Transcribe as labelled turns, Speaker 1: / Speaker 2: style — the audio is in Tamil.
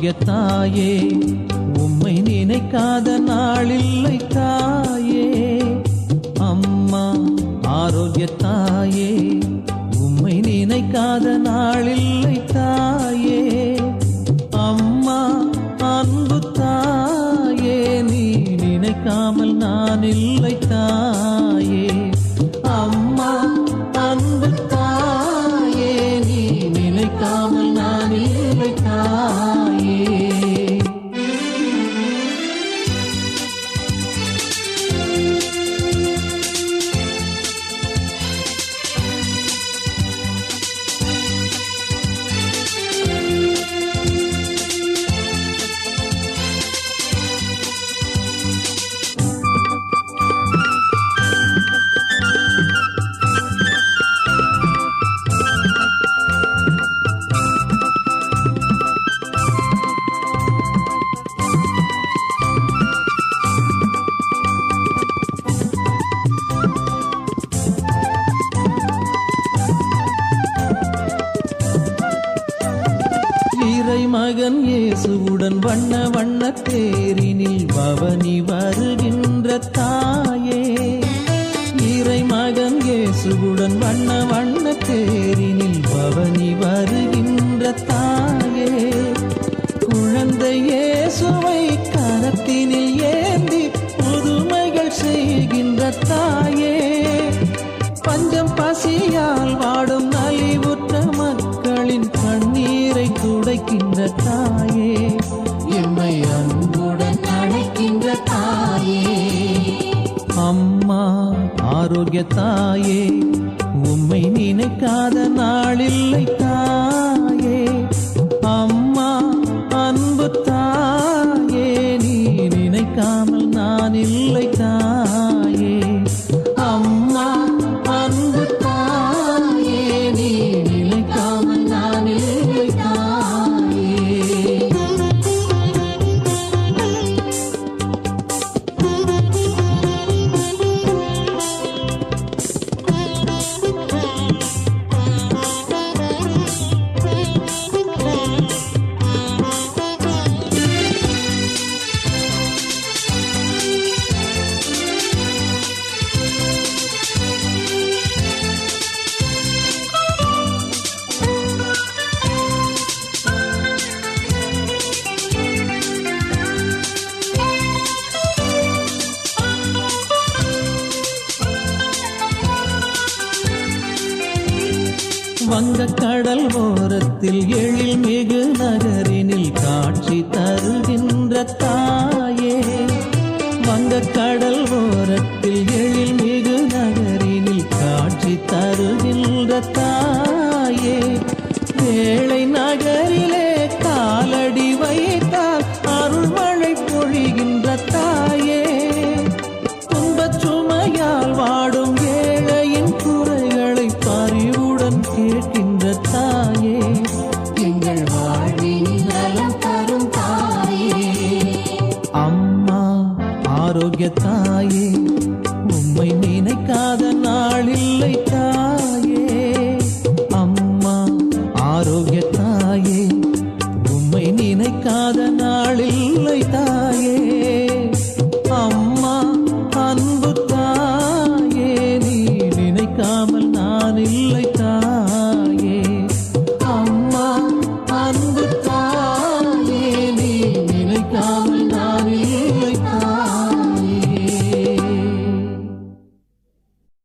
Speaker 1: ஆரோக்கிய தாயே உம்மை நினைக்காத நாளில்லை தாயே. அம்மா ஆரோக்கிய தாயே உம்மை நினைக்காத நாளில்லை தாயே. அம்மா அன்பு தாயே நீ நினைக்காமல் நான் இல்லை தாயே மகன் இயேசுவுடன் வண்ண வண்ண தேரினில் பவனி வருகின்ற தாயே உம்மை நினைக்காத நாளில்லை தாயே. அம்மா அன்பு தாயே நீ நினைக்காமல் நான் இல்லை தாயே வங்க கடல் ஓரத்தில் எழில் மிகு நகரினில் காட்சி தருகின்ற தான் ஆரோக்கிய தாயே உம்மை நினைக்காத நாள் இல்லை தாயே